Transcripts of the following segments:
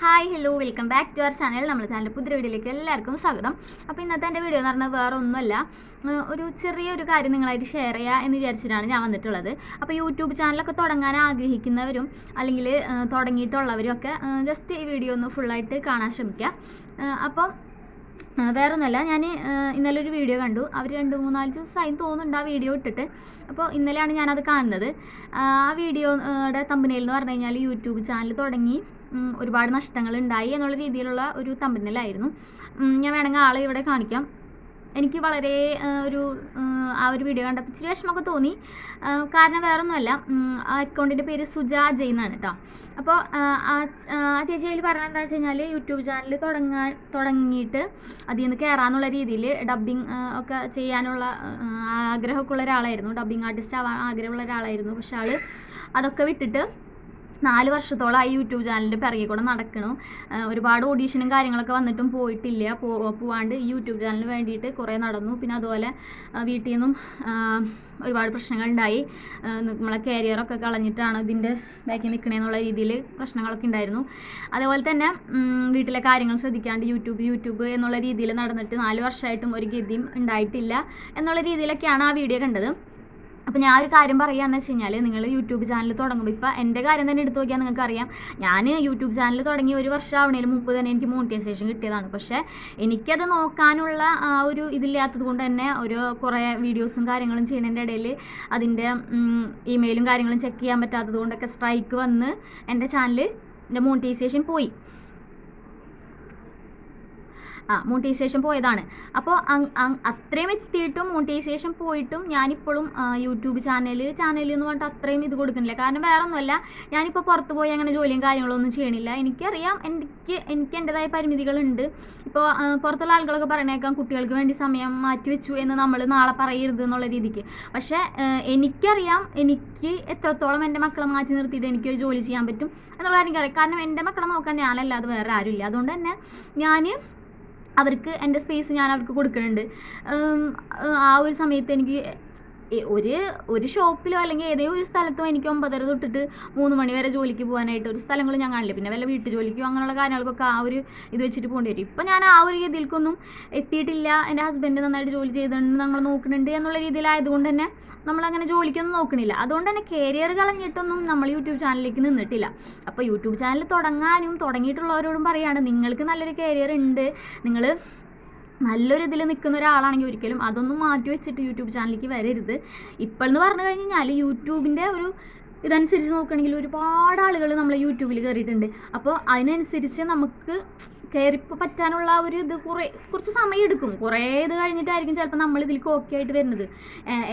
Hi hello welcome back to our channel നമ്മൾ ചാനലിന്റെ പുതിയ വീഡിയോയിലേക്ക് എല്ലാവർക്കും സ്വാഗതം. അപ്പോൾ ഇന്നത്തെ എന്റെ വീഡിയോ എന്ന് പറഞ്ഞാൽ വേറെ ഒന്നുമല്ല. ഒരു ചെറിയൊരു കാര്യം നിങ്ങളായിട്ട് ഷെയർ ചെയ്യുക എന്ന് വിചാരിച്ചിട്ടാണ് ഞാൻ വന്നിട്ടുള്ളത്. അപ്പോൾ യൂട്യൂബ് ചാനലൊക്കെ തുടങ്ങാൻ ആഗ്രഹിക്കുന്നവരും അല്ലെങ്കിൽ തുടങ്ങിയിട്ടുള്ളവരും ഒക്കെ ജസ്റ്റ് ഈ വീഡിയോ ഒന്ന് ഫുള്ളായിട്ട് കാണാൻ ശ്രമിക്കുക അപ്പോൾ വേറെ ഒന്നുമല്ല ഞാൻ ഇന്നലെ ഒരു വീഡിയോ കണ്ടു. അവർ രണ്ട് മൂന്നാൽ ദിവസമായി തോന്നുന്നുണ്ട് ആ വീഡിയോ ഇട്ടിട്ട്. അപ്പോൾ ഇന്നലെയാണ് ഞാനത് കാണുന്നത്. ആ വീഡിയോയുടെ തമ്പനയിൽ എന്ന് പറഞ്ഞു കഴിഞ്ഞാൽ യൂട്യൂബ് ചാനൽ തുടങ്ങി. ഒരുപാട് നഷ്ടങ്ങൾ ഉണ്ടായി എന്നുള്ള രീതിയിലുള്ള ഒരു തമ്പനിലായിരുന്നു. ഞാൻ വേണമെങ്കിൽ ആളെ ഇവിടെ കാണിക്കാം. എനിക്ക് വളരെ ഒരു ആ, ഒരു വീഡിയോ കണ്ടപ്പോൾ ഇച്ചിരി വിഷമമൊക്കെ തോന്നി. കാരണം വേറൊന്നുമല്ല. ആ അക്കൗണ്ടിന്റെ പേര് സുജ ജയ് എന്നാണ് കേട്ടോ അപ്പോൾ ആ ചേച്ചി അതിൽ പറഞ്ഞത് എന്താ വെച്ച് കഴിഞ്ഞാൽ യൂട്യൂബ് ചാനൽ തുടങ്ങാൻ തുടങ്ങിയിട്ട് അതിൽ നിന്ന് കയറാന്നുള്ള രീതിയിൽ ഡബ്ബിങ് ഒക്കെ ചെയ്യാനുള്ള ആഗ്രഹമൊക്കെ ഉള്ള ഒരാളായിരുന്നു. ഡബ്ബിങ് ആർട്ടിസ്റ്റ് ആവാൻ ആഗ്രഹമുള്ള ഒരാളായിരുന്നു. പക്ഷെ ആൾ അതൊക്കെ വിട്ടിട്ട് നാല് വർഷത്തോളം ആ യൂട്യൂബ് ചാനലിന്റെ പിറകെ കൂടെ നടക്കണു. ഒരുപാട് ഓഡീഷനും കാര്യങ്ങളൊക്കെ വന്നിട്ടും പോയിട്ടില്ല. പോ പോവാണ്ട് ഈ യൂട്യൂബ് ചാനലിന് വേണ്ടിയിട്ട് കുറേ നടന്നു. പിന്നെ അതുപോലെ വീട്ടിൽ നിന്നും ഒരുപാട് പ്രശ്നങ്ങൾ ഉണ്ടായി നമ്മളെ കരിയറൊക്കെ കളഞ്ഞിട്ടാണ് ഇതിന്റെ ബാക്കി നിൽക്കണേന്നുള്ള രീതിയിൽ പ്രശ്നങ്ങളൊക്കെ ഉണ്ടായിരുന്നു. അതേപോലെ തന്നെ വീട്ടിലെ കാര്യങ്ങൾ ശ്രദ്ധിക്കാണ്ട് യൂട്യൂബ് യൂട്യൂബ് എന്നുള്ള രീതിയിൽ നടന്നിട്ട് നാല് വർഷമായിട്ടും ഒരു ഗതിയും ഉണ്ടായിട്ടില്ല എന്നുള്ള രീതിയിലൊക്കെയാണ് ആ വീഡിയോ കണ്ടത്. അപ്പോൾ ഞാൻ ഒരു കാര്യം പറയുകയെന്ന് വെച്ച് കഴിഞ്ഞാൽ നിങ്ങൾ യൂട്യൂബ് ചാനൽ തുടങ്ങുമ്പോൾ ഇപ്പോൾ എന്റെ കാര്യം തന്നെ എടുത്തു നോക്കിയാൽ നിങ്ങൾക്ക് അറിയാം. ഞാൻ യൂട്യൂബ് ചാനൽ തുടങ്ങി ഒരു വർഷം ആവണേലും മുമ്പ് തന്നെ എനിക്ക് മോണിറ്റൈസേഷൻ കിട്ടിയതാണ്. പക്ഷേ എനിക്കത് നോക്കാനുള്ള ആ ഒരു ഇതില്ലാത്തത് കൊണ്ട് തന്നെ ഒരു കുറേ വീഡിയോസും കാര്യങ്ങളും ചെയ്യുന്നതിന്റെ ഇടയിൽ അതിന്റെ ഇമെയിലും കാര്യങ്ങളും ചെക്ക് ചെയ്യാൻ പറ്റാത്തത് കൊണ്ടൊക്കെ സ്ട്രൈക്ക് വന്ന് എന്റെ ചാനൽ എന്റെ മോണിറ്റൈസേഷൻ പോയി. ആ മോണിറ്റൈസേഷൻ പോയതാണ്. അപ്പോൾ അത്രയും എത്തിയിട്ടും മോണിറ്റൈസേഷൻ പോയിട്ടും ഞാനിപ്പോഴും യൂട്യൂബ് ചാനൽ ചാനൽ എന്ന് പറഞ്ഞിട്ട് അത്രയും ഇത് കൊടുക്കുന്നില്ല. കാരണം വേറെ ഒന്നുമല്ല ഞാനിപ്പോൾ പുറത്ത് പോയി അങ്ങനെ ജോലിയും കാര്യങ്ങളൊന്നും ചെയ്യണില്ല. എനിക്കറിയാം എനിക്ക് എനിക്ക് എന്റെതായ പരിമിതികളുണ്ട്. ഇപ്പോൾ പുറത്തുള്ള ആളുകളൊക്കെ പറയണേക്കാം കുട്ടികൾക്ക് വേണ്ടി സമയം മാറ്റി വെച്ചു എന്ന് നമ്മൾ നാളെ പറയരുത് എന്നുള്ള രീതിക്ക്. പക്ഷേ എനിക്കറിയാം എനിക്ക് എത്രത്തോളം എന്റെ മക്കളെ മാറ്റി നിർത്തിയിട്ട് എനിക്ക് ജോലി ചെയ്യാൻ പറ്റും എന്നുള്ള കാര്യം കാരണം എന്റെ മക്കളെ നോക്കാൻ ഞാനല്ലാതെ വേറെ ആരും ഇല്ല അതുകൊണ്ട് തന്നെ ഞാൻ അവർക്ക് എന്റെ സ്പേസ് ഞാൻ അവർക്ക് കൊടുക്കുന്നുണ്ട്. ആ ഒരു സമയത്ത് എനിക്ക് ഒരു ഒരു ഷോപ്പിലോ അല്ലെങ്കിൽ ഏതെങ്കിലും ഒരു സ്ഥലത്തോ എനിക്ക് ഒമ്പതര തൊട്ടിട്ട് മൂന്ന് മണി വരെ ജോലിക്ക് പോകാനായിട്ട് ഒരു സ്ഥലങ്ങളും ഞാൻ കാണില്ല. പിന്നെ വല്ല വീട്ടു ജോലിക്കോ അങ്ങനെയുള്ള കാര്യങ്ങൾക്കൊക്കെ ആ ഒരു ഇത് വെച്ചിട്ട് പോകേണ്ടി വരും. ഇപ്പം ഞാൻ ആ ഒരു രീതിയിലേക്കൊന്നും എത്തിയിട്ടില്ല. എന്റെ ഹസ്ബൻഡ് നന്നായിട്ട് ജോലി ചെയ്തിട്ടുണ്ട് നമ്മൾ നോക്കുന്നുണ്ട് എന്നുള്ള രീതിയിലായതുകൊണ്ട് തന്നെ നമ്മളങ്ങനെ ജോലിക്കൊന്നും നോക്കണില്ല. അതുകൊണ്ട് തന്നെ കരിയർ കളഞ്ഞിട്ടൊന്നും നമ്മൾ യൂട്യൂബ് ചാനലിലേക്ക് നിന്നിട്ടില്ല. അപ്പോൾ യൂട്യൂബ് ചാനൽ തുടങ്ങാനും തുടങ്ങിയിട്ടുള്ളവരോടും പറയുകയാണ് നിങ്ങൾക്ക് നല്ലൊരു കരിയർ ഉണ്ട്. നിങ്ങൾ നല്ലൊരു ഇതിൽ നിൽക്കുന്ന ഒരാളാണെങ്കിൽ ഒരിക്കലും അതൊന്നും മാറ്റി വെച്ചിട്ട് യൂട്യൂബ് ചാനലിലേക്ക് വരരുത്. ഇപ്പോഴെന്ന് പറഞ്ഞു കഴിഞ്ഞാൽ യൂട്യൂബിന്റെ ഒരു ഇതനുസരിച്ച് നോക്കുകയാണെങ്കിൽ ഒരുപാട് ആളുകൾ നമ്മൾ യൂട്യൂബിൽ കയറിയിട്ടുണ്ട് അപ്പോൾ അതിനനുസരിച്ച് നമുക്ക് കയറി പറ്റാനുള്ള ഒരു ഇത് കുറേ കുറച്ച് സമയം എടുക്കും. കുറേ ഇത് കഴിഞ്ഞിട്ടായിരിക്കും ചിലപ്പോൾ നമ്മൾ ഇതിലേക്ക് ഓക്കെ ആയിട്ട് വരുന്നത്.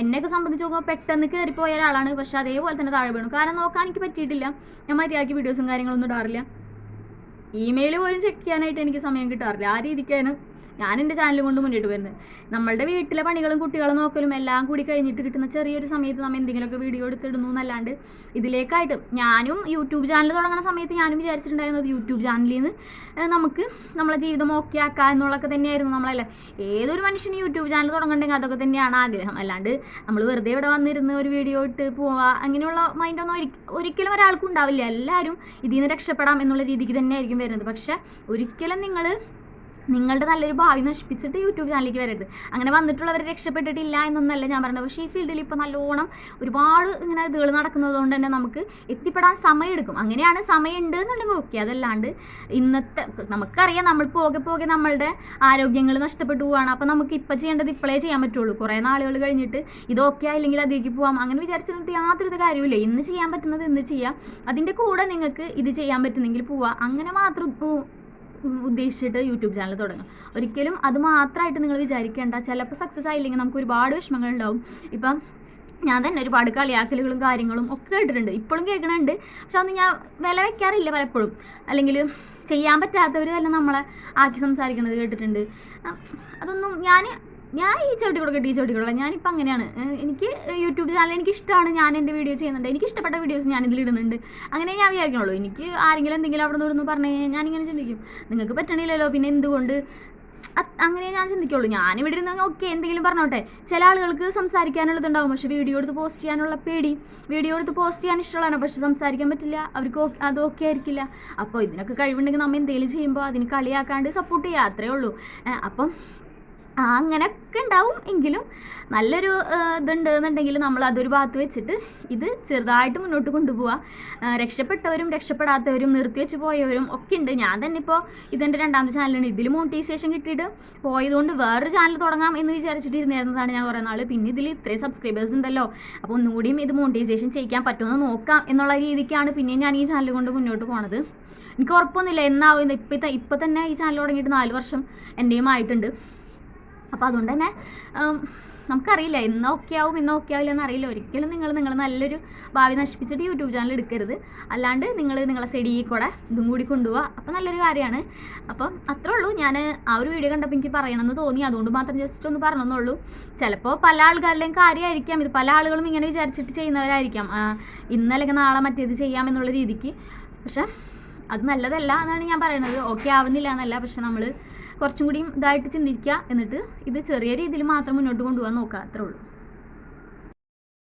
എന്നെയൊക്കെ സംബന്ധിച്ച് നോക്കുമ്പോൾ പെട്ടെന്ന് കയറിപ്പോയ ഒരാളാണ്. പക്ഷേ അതേപോലെ തന്നെ താഴെ വീണു. കാരണം നോക്കാൻ എനിക്ക് പറ്റിയിട്ടില്ല. ഞാൻ മര്യാദയ്ക്ക് വീഡിയോസും കാര്യങ്ങളൊന്നും ഇടാറില്ല. ഇമെയിൽ പോലും ചെക്ക് ചെയ്യാനായിട്ട് എനിക്ക് സമയം കിട്ടാറില്ല. ആ രീതിക്കാണ് ഞാൻ എന്റെ ചാനൽ കൊണ്ട് മുന്നോട്ട് വരുന്നത് നമ്മളുടെ വീട്ടിലെ പണികളും കുട്ടികളും നോക്കലും എല്ലാം കൂടി കഴിഞ്ഞിട്ട് കിട്ടുന്ന ചെറിയൊരു സമയത്ത് നമ്മൾ എന്തെങ്കിലുമൊക്കെ വീഡിയോ എടുത്തിടുന്നു എന്നല്ലാണ്ട് ഇതിലേക്കായിട്ട്. ഞാനും യൂട്യൂബ് ചാനൽ തുടങ്ങുന്ന സമയത്ത് ഞാനും വിചാരിച്ചിട്ടുണ്ടായിരുന്നത് യൂട്യൂബ് ചാനലിൽ നിന്ന് നമുക്ക് നമ്മളെ ജീവിതം ഓക്കെ ആക്കുക എന്നുള്ളതൊക്കെ തന്നെയായിരുന്നു നമ്മളല്ലേ. ഏതൊരു മനുഷ്യനും യൂട്യൂബ് ചാനൽ തുടങ്ങണ്ടെങ്കിൽ അതൊക്കെ തന്നെയാണ് ആഗ്രഹം. അല്ലാണ്ട് നമ്മൾ വെറുതെ ഇവിടെ വന്നിരുന്ന് ഒരു വീഡിയോ ഇട്ട് പോവുക അങ്ങനെയുള്ള മൈൻഡൊന്നും ഒരിക്ക- ഒരിക്കലും ഒരാൾക്കും ഉണ്ടാവില്ല. എല്ലാവരും ഇതിൽ നിന്ന് രക്ഷപ്പെടാം എന്നുള്ള രീതിക്ക് തന്നെയായിരിക്കും വരുന്നത്. പക്ഷേ ഒരിക്കലും നിങ്ങൾ നിങ്ങളുടെ നല്ലൊരു ഭാവി നശിപ്പിച്ചിട്ട് യൂട്യൂബ് ചാനലിലേക്ക് വരരുത്. അങ്ങനെ വന്നിട്ടുള്ളവർ രക്ഷപ്പെട്ടിട്ടില്ല എന്നൊന്നല്ല ഞാൻ പറഞ്ഞത്. പക്ഷേ ഈ ഫീൽഡിൽ ഇപ്പോൾ നല്ലോണം ഒരുപാട് ഇങ്ങനെ ഇതുകൾ നടക്കുന്നത് കൊണ്ട് തന്നെ നമുക്ക് എത്തിപ്പെടാൻ സമയമെടുക്കും. അങ്ങനെയാണ് സമയമുണ്ട് എന്നുണ്ടെങ്കിൽ ഓക്കെ അതല്ലാണ്ട് ഇന്നത്തെ നമുക്കറിയാം നമ്മൾ പോകെ പോകെ നമ്മളുടെ ആരോഗ്യങ്ങൾ നഷ്ടപ്പെട്ടു പോവാണ്. അപ്പോൾ നമുക്ക് ഇപ്പോൾ ചെയ്യേണ്ടത് ഇപ്പോഴേ ചെയ്യാൻ പറ്റുള്ളൂ. കുറേ നാളുകൾ കഴിഞ്ഞിട്ട് ഇതൊക്കെ ആയില്ലെങ്കിൽ അതിലേക്ക് പോവാം. അങ്ങനെ വിചാരിച്ചിട്ട് യാതൊരു കാര്യമില്ല ഇന്ന് ചെയ്യാൻ പറ്റുന്നത് ഇന്ന് ചെയ്യാം. അതിന്റെ കൂടെ നിങ്ങൾക്ക് ഇത് ചെയ്യാൻ പറ്റുന്നെങ്കിൽ പോവാം. അങ്ങനെ മാത്രം ഉദ്ദേശിച്ചിട്ട് യൂട്യൂബ് ചാനൽ തുടങ്ങും. ഒരിക്കലും അത് മാത്രമായിട്ട് നിങ്ങൾ വിചാരിക്കേണ്ട. ചിലപ്പോൾ സക്സസ് ആയില്ലെങ്കിൽ നമുക്ക് ഒരുപാട് വിഷമങ്ങൾ ഉണ്ടാവും ഇപ്പം ഞാൻ തന്നെ ഒരുപാട് കളിയാക്കലുകളും കാര്യങ്ങളും ഒക്കെ കേട്ടിട്ടുണ്ട്. ഇപ്പോഴും കേൾക്കണുണ്ട്. പക്ഷെ അന്ന് ഞാൻ വില വയ്ക്കാറില്ല പലപ്പോഴും. അല്ലെങ്കിൽ ചെയ്യാൻ പറ്റാത്തവർ തന്നെ നമ്മളെ ആക്കി സംസാരിക്കുന്നത് കേട്ടിട്ടുണ്ട്. അതൊന്നും ഞാൻ ഞാൻ ഈ ചവിട്ടി കൊടുക്കട്ടെ ഈ ചവിട്ടി കൊടുക്കാം ഞാനിപ്പോൾ അങ്ങനെയാണ്. എനിക്ക് യൂട്യൂബ് ചാനൽ എനിക്ക് ഇഷ്ടമാണ് ഞാൻ എന്റെ വീഡിയോ ചെയ്യുന്നുണ്ട്. എനിക്ക് ഇഷ്ടപ്പെട്ട വീഡിയോസ് ഞാൻ ഇതിൽ ഇടുന്നുണ്ട്. അങ്ങനെ ഞാൻ വിചാരിക്കണുള്ളൂ എനിക്ക് ആരെങ്കിലും എന്തെങ്കിലും അവിടെ നിന്ന് പറഞ്ഞു ഞാൻ ഇങ്ങനെ ചിന്തിക്കും. നിങ്ങൾക്ക് പറ്റണില്ലല്ലോ പിന്നെ എന്തുകൊണ്ട്? അങ്ങനെ ഞാൻ ചിന്തിക്കുള്ളൂ. ഞാൻ ഇവിടെ ഇരുന്ന് ഓക്കെ എന്തെങ്കിലും പറഞ്ഞോട്ടെ. ചില ആളുകൾക്ക് സംസാരിക്കാനുള്ളതുണ്ടാവും പക്ഷെ വീഡിയോ എടുത്ത് പോസ്റ്റ് ചെയ്യാനുള്ള പേടി. വീഡിയോ എടുത്ത് പോസ്റ്റ് ചെയ്യാൻ ഇഷ്ടമുള്ളതാണ്. പക്ഷെ സംസാരിക്കാൻ പറ്റില്ല. അവർക്ക് അത് ഓക്കെ ആയിരിക്കില്ല. അപ്പോൾ ഇതിനൊക്കെ കഴിവുണ്ടെങ്കിൽ നമ്മൾ എന്തെങ്കിലും ചെയ്യുമ്പോൾ അതിന് കളിയാക്കാണ്ട് സപ്പോർട്ട് ചെയ്യുക അത്രേ ഉള്ളൂ. അപ്പം അങ്ങനെയൊക്കെ ഉണ്ടാവും. എങ്കിലും നല്ലൊരു ഇതുണ്ട് എന്നുണ്ടെങ്കിൽ നമ്മൾ അതൊരു ഭാഗത്ത് വെച്ചിട്ട് ഇത് ചെറുതായിട്ട് മുന്നോട്ട് കൊണ്ടുപോവുക രക്ഷപ്പെട്ടവരും രക്ഷപ്പെടാത്തവരും നിർത്തി വെച്ച് പോയവരും ഒക്കെ ഉണ്ട്. ഞാൻ തന്നെ ഇപ്പോൾ ഇതെന്റെ രണ്ടാമത്തെ ചാനലാണ് ഇതിൽ മോണിറ്റൈസേഷൻ കിട്ടിയിട്ട് പോയതുകൊണ്ട് വേറൊരു ചാനൽ തുടങ്ങാം എന്ന് വിചാരിച്ചിട്ടിരുന്നതാണ് ഞാൻ കുറേ നാൾ പിന്നെ ഇതിൽ ഇത്രയും സബ്സ്ക്രൈബേഴ്സ് ഉണ്ടല്ലോ. അപ്പോൾ ഒന്നുകൂടിയും ഇത് മോണിറ്റൈസേഷൻ ചെയ്യിക്കാൻ പറ്റുമെന്ന് നോക്കാം എന്നുള്ള രീതിക്കാണ് പിന്നെ ഞാൻ ഈ ചാനൽ കൊണ്ട് മുന്നോട്ട് പോണത്. എനിക്ക് ഉറപ്പൊന്നുമില്ല. എന്നാവും ഇപ്പം ഇപ്പം തന്നെ ഈ ചാനൽ തുടങ്ങിയിട്ട് നാല് വർഷം എന്റെയും ആയിട്ടുണ്ട്. അപ്പോൾ അതുകൊണ്ട് തന്നെ നമുക്കറിയില്ല ഇന്ന് ഓക്കെ ആവും ഇന്ന് ഓക്കെ ആവില്ല എന്നറിയില്ല. ഒരിക്കലും നിങ്ങൾ നിങ്ങൾ നല്ലൊരു ഭാവി നശിപ്പിച്ചിട്ട് യൂട്യൂബ് ചാനൽ എടുക്കരുത്. അല്ലാണ്ട് നിങ്ങൾ നിങ്ങളെ സെഡിയിൽ കൂടെ ഇതും കൂടി കൊണ്ടുപോവുക അപ്പോൾ നല്ലൊരു കാര്യമാണ്. അപ്പം അത്രേ ഉള്ളൂ. ഞാൻ ആ ഒരു വീഡിയോ കണ്ടപ്പോൾ എനിക്ക് പറയണമെന്ന് തോന്നി. അതുകൊണ്ട് മാത്രം ജസ്റ്റ് ഒന്ന് പറഞ്ഞെന്നുള്ളൂ ചിലപ്പോൾ പല ആൾക്കാരുടെയും കാര്യമായിരിക്കാം ഇത് പല ആളുകളും ഇങ്ങനെ വിചാരിച്ചിട്ട് ചെയ്യുന്നവരായിരിക്കാം. ഇന്നല്ലെങ്കിൽ നാളെ മറ്റേത് ചെയ്യാം എന്നുള്ള രീതിക്ക്. പക്ഷേ അത് നല്ലതല്ല എന്നാണ് ഞാൻ പറയുന്നത് ഓക്കെ ആവുന്നില്ല എന്നല്ല. പക്ഷെ നമ്മൾ കുറച്ചും കൂടിയും ഇതായിട്ട് ചിന്തിക്കുക. എന്നിട്ട് ഇത് ചെറിയ രീതിയിൽ മാത്രം മുന്നോട്ട് കൊണ്ടുപോകാൻ നോക്കുക. അത്രേ ഉള്ളൂ.